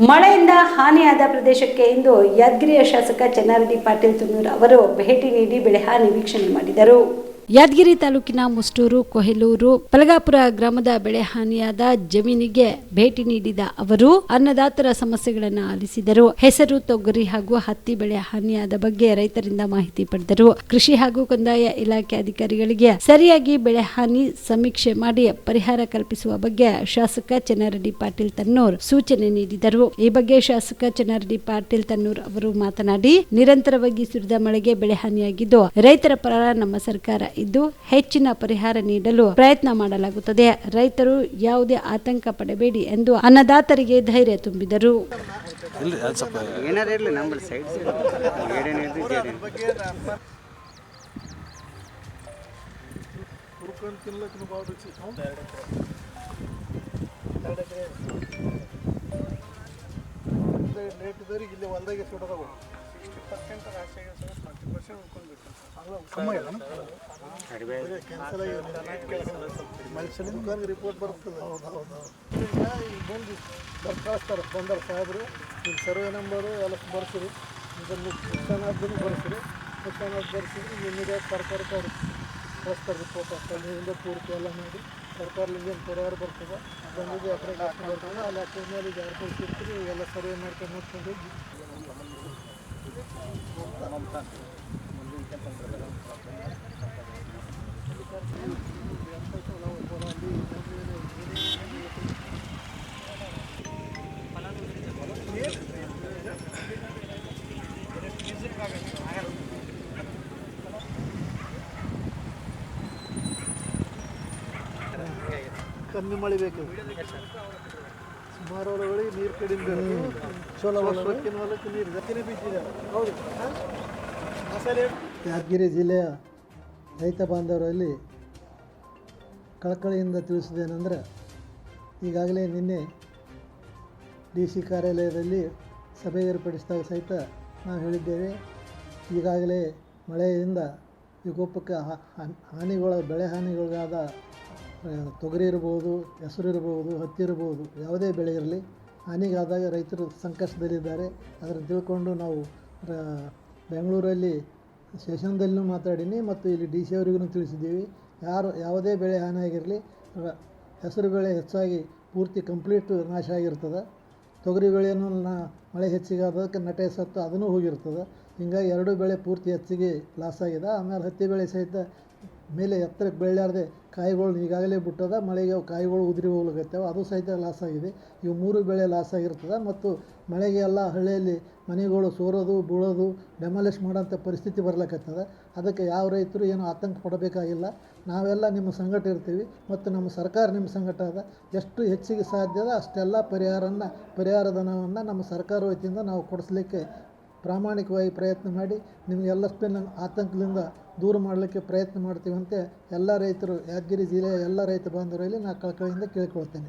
ಮಳೆಯಿಂದ ಹಾನಿಯಾದ ಪ್ರದೇಶಕ್ಕೆ ಇಂದು ಯಾದಗಿರಿಯ ಶಾಸಕ ಚೆನ್ನಾರೆಡ್ಡಿ ಪಾಟೀಲ್ ತುಮೂರ್ ಅವರು ಭೇಟಿ ನೀಡಿ ಬೆಳೆಹಾನಿ ವೀಕ್ಷಣೆ ಮಾಡಿದರು. ಯಾದಗಿರಿ ತಾಲೂಕಿನ ಮುಷ್ಟೂರು, ಕೊಹೆಲೂರು, ಪಲಗಾಪುರ ಗ್ರಾಮದ ಬೆಳೆ ಹಾನಿಯಾದ ಜಮೀನಿಗೆ ಭೇಟಿ ನೀಡಿದ ಅವರು, ಅನ್ನದಾತರ ಸಮಸ್ಯೆಗಳನ್ನು ಆಲಿಸಿದರು. ಹೆಸರು, ತೊಗರಿ ಹಾಗೂ ಹತ್ತಿ ಬೆಳೆ ಹಾನಿಯಾದ ಬಗ್ಗೆ ರೈತರಿಂದ ಮಾಹಿತಿ ಪಡೆದರು. ಕೃಷಿ ಹಾಗೂ ಕಂದಾಯ ಇಲಾಖೆ ಅಧಿಕಾರಿಗಳಿಗೆ ಸರಿಯಾಗಿ ಬೆಳೆ ಹಾನಿ ಸಮೀಕ್ಷೆ ಮಾಡಿ ಪರಿಹಾರ ಕಲ್ಪಿಸುವ ಬಗ್ಗೆ ಶಾಸಕ ಚೆನ್ನಾರೆಡ್ಡಿ ಪಾಟೀಲ್ ತನ್ನೂರ್ ಸೂಚನೆ ನೀಡಿದರು. ಈ ಬಗ್ಗೆ ಶಾಸಕ ಚೆನ್ನಾರೆಡ್ಡಿ ಪಾಟೀಲ್ ತನ್ನೂರ್ ಅವರು ಮಾತನಾಡಿ, ನಿರಂತರವಾಗಿ ಸುರಿದ ಮಳೆಗೆ ಬೆಳೆ ಹಾನಿಯಾಗಿದ್ದು ರೈತರ ಪರ ನಮ್ಮ ಸರ್ಕಾರ ಇದ್ದು ಹೆಚ್ಚಿನ ಪರಿಹಾರ ನೀಡಲು ಪ್ರಯತ್ನ ಮಾಡಲಾಗುತ್ತದೆ ರೈತರು ಯಾವುದೇ ಆತಂಕ ಪಡಬೇಡಿ ಎಂದು ಅನ್ನದಾತರಿಗೆ ಧೈರ್ಯ ತುಂಬಿದರು ಇಲ್ಲಿ ಒಂದಾಗಿ ಸುಡೋದವು ಪರ್ಸೆಂಟ್ ರಾಶಿ ಆಗಿ ರಿಪೋರ್ಟ್ ಬರ್ತದೆ ಹೌದು ಹೌದು ಈಗ ಬಂದು ಕಳಿಸ್ತಾರೆ ಬಂದಾರ ಸಾಹೇಬರು ನಿಮ್ಮ ಸರ್ವೆ ನಂಬರು ಎಲ್ಲ ಬರ್ಸಿರಿ ಇದನ್ನು ಶಿಕ್ಷಣಾರ್ಧನೂ ಬರ್ಸಿರಿ ಶಿಕ್ಷಣಾರ್ಧ ಬರ್ಸಿರಿ ನಿಮಗೆ ಸರ್ಕಾರಕ್ಕೆ ಅವ್ರು ಕಳಿಸ್ತಾರೆ ರಿಪೋರ್ಟ್ ಅಲ್ಲಿಂದ ಪೂರ್ತಿ ಎಲ್ಲ ಮಾಡಿ ಸರ್ಕಾರದಿಂದ ಏನು ಪರಿಹಾರ ಬರ್ತದೆ ಬಂದಿದ್ದು ಅಪ್ರೇಟ್ ಬರ್ತದೆ ಅಲ್ಲಿ ಅದ್ರ ಮೇಲೆ ಈಗ ಯಾರು ಕಳಿಸಿರ್ತೀರಿ ಎಲ್ಲ ಸರ್ವೆ ಮಾಡ್ಕೊಂಡು ನೋಡ್ಕೊಂಡು ಕಮ್ಮಿ ಮಳೆ ಬೇಕು ಸುಮಾರು ಹೊಲಗಳಿಗೆ ನೀರು ಕಡಿಮೆ ಬೇಕು ಚಲೋ ಹೊಲಕ್ಕೆ ಹೊಲಕ್ಕೆ ನೀರು ಗತಿನೇ ಬಿದ್ದಿದೆ ಹೌದು ಯಾದಗಿರಿ ಜಿಲ್ಲೆಯ ರೈತ ಬಾಂಧವರಲ್ಲಿ ಕಳಕಳಿಯಿಂದ ತಿಳಿಸಿದೇನೆಂದರೆ ಈಗಾಗಲೇ ನಿನ್ನೆ ಡಿ ಸಿ ಕಾರ್ಯಾಲಯದಲ್ಲಿ ಸಭೆ ಏರ್ಪಡಿಸಿದಾಗ ಸಹಿತ ನಾವು ಹೇಳಿದ್ದೇವೆ. ಈಗಾಗಲೇ ಮಳೆಯಿಂದ ವಿಕೋಪಕ್ಕೆ ಹಾನಿಗಳ, ಬೆಳೆ ಹಾನಿಗೊಳಗಾದ ತೊಗರಿ ಇರ್ಬೋದು, ಹೆಸರು ಇರ್ಬೋದು, ಹತ್ತಿ ಇರ್ಬೋದು, ಯಾವುದೇ ಬೆಳೆ ಇರಲಿ, ಹಾನಿಗಾದಾಗ ರೈತರು ಸಂಕಷ್ಟದಲ್ಲಿದ್ದಾರೆ. ಅದನ್ನು ತಿಳ್ಕೊಂಡು ನಾವು ಬೆಂಗಳೂರಲ್ಲಿ ಸೆಷನ್ದಲ್ಲೂ ಮಾತಾಡೀನಿ ಮತ್ತು ಇಲ್ಲಿ ಡಿ ಸಿ ಅವ್ರಿಗೂ ತಿಳಿಸಿದ್ದೀವಿ. ಯಾರು, ಯಾವುದೇ ಬೆಳೆ ಹಾನಿಯಾಗಿರಲಿ ಹೆಸರು ಬೆಳೆ ಹೆಚ್ಚಾಗಿ ಪೂರ್ತಿ ಕಂಪ್ಲೀಟ್ ನಾಶ ಆಗಿರ್ತದೆ. ತೊಗರಿ ಬೆಳೆಯನ್ನು ಮಳೆ ಹೆಚ್ಚಿಗೆ ಆದಕ್ಕೆ ನಟೆ ಸತ್ತು ಅದನ್ನು ಹೋಗಿರ್ತದೆ. ಹಿಂಗಾಗಿ ಎರಡು ಬೆಳೆ ಪೂರ್ತಿ ಹೆಚ್ಚಿಗೆ ಲಾಸ್ ಆಗಿದೆ. ಆಮೇಲೆ ಹತ್ತಿ ಬೆಳೆ ಸಹಿತ ಮೇಲೆ ಎತ್ತರಕ್ಕೆ ಬೆಳೆಯಾರ್ದೆ ಕಾಯಿಗಳು ಈಗಾಗಲೇ ಬಿಟ್ಟದ, ಮಳೆಗೆ ಕಾಯಿಗಳು ಉದುರಿ ಹೋಗ್ಲಿಕತ್ತವೆ. ಅದು ಸಹಿತ ಲಾಸ್ ಆಗಿದೆ. ಇವು ಮೂರು ಬೆಳೆ ಲಾಸ್ ಆಗಿರ್ತದೆ ಮತ್ತು ಮಳೆಗೆ ಎಲ್ಲ ಹಳ್ಳಿಯಲ್ಲಿ ಮನೆಗಳು ಸೋರೋದು, ಬೀಳೋದು, ಡೆಮಾಲಿಷ್ ಮಾಡೋಂಥ ಪರಿಸ್ಥಿತಿ ಬರ್ಲಿಕತ್ತದ. ಅದಕ್ಕೆ ಯಾವ ರೈತರು ಏನು ಆತಂಕ ಪಡಬೇಕಾಗಿಲ್ಲ. ನಾವೆಲ್ಲ ನಿಮ್ಮ ಸಂಗಟ ಇರ್ತೀವಿ ಮತ್ತು ನಮ್ಮ ಸರ್ಕಾರ ನಿಮ್ಮ ಸಂಗಟ ಅದ. ಎಷ್ಟು ಹೆಚ್ಚಿಗೆ ಸಾಧ್ಯದ ಅಷ್ಟೆಲ್ಲ ಪರಿಹಾರನ ಪರಿಹಾರ ಧನವನ್ನು ನಮ್ಮ ಸರ್ಕಾರ ವತಿಯಿಂದ ನಾವು ಕೊಡಿಸ್ಲಿಕ್ಕೆ ಪ್ರಾಮಾಣಿಕವಾಗಿ ಪ್ರಯತ್ನ ಮಾಡಿ ನಿಮಗೆಲ್ಲಷ್ಟನ್ನು ಆತಂಕದಿಂದ ದೂರ ಮಾಡಲಿಕ್ಕೆ ಪ್ರಯತ್ನ ಮಾಡ್ತೀವಂತೆ ಎಲ್ಲ ರೈತರು ಯಾದಗಿರಿ ಜಿಲ್ಲೆಯ ಎಲ್ಲ ರೈತ ಬಾಂಧವರಲ್ಲಿ ನಾನು ಕಳಕಳಿಯಿಂದ ಕೇಳ್ಕೊಳ್ತೇನೆ.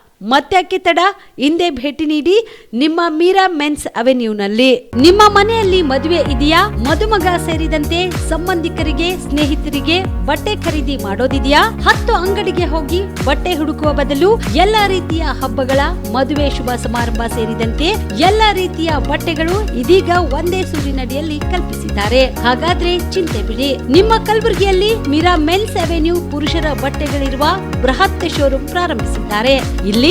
ಮತ್ತ್ಯಾಕೆ ತಡ? ಹಿಂದೆ ಭೇಟಿ ನೀಡಿ ನಿಮ್ಮ ಮೀರಾ ಮೆನ್ಸ್ ಅವೆನ್ಯೂನಲ್ಲಿ. ನಿಮ್ಮ ಮನೆಯಲ್ಲಿ ಮದುವೆ ಇದೆಯಾ? ಮದುಮಗ ಸೇರಿದಂತೆ ಸಂಬಂಧಿಕರಿಗೆ, ಸ್ನೇಹಿತರಿಗೆ ಬಟ್ಟೆ ಖರೀದಿ ಮಾಡೋದಿದೆಯಾ? ಹತ್ತು ಅಂಗಡಿಗೆ ಹೋಗಿ ಬಟ್ಟೆ ಹುಡುಕುವ ಬದಲು ಎಲ್ಲಾ ರೀತಿಯ ಹಬ್ಬಗಳ ಮದುವೆ ಶುಭ ಸಮಾರಂಭ ಸೇರಿದಂತೆ ಎಲ್ಲಾ ರೀತಿಯ ಬಟ್ಟೆಗಳು ಇದೀಗ ಒಂದೇ ಸೂರಿನಡಿಯಲ್ಲಿ ಕಲ್ಪಿಸಿದ್ದಾರೆ. ಹಾಗಾದ್ರೆ ಚಿಂತೆ ಬಿಡಿ. ನಿಮ್ಮ ಕಲಬುರಗಿಯಲ್ಲಿ ಮೀರಾ ಮೆನ್ಸ್ ಅವೆನ್ಯೂ ಪುರುಷರ ಬಟ್ಟೆಗಳಿರುವ ಬೃಹತ್ ಶೋರೂಮ್ ಪ್ರಾರಂಭಿಸಿದ್ದಾರೆ. ಇಲ್ಲಿ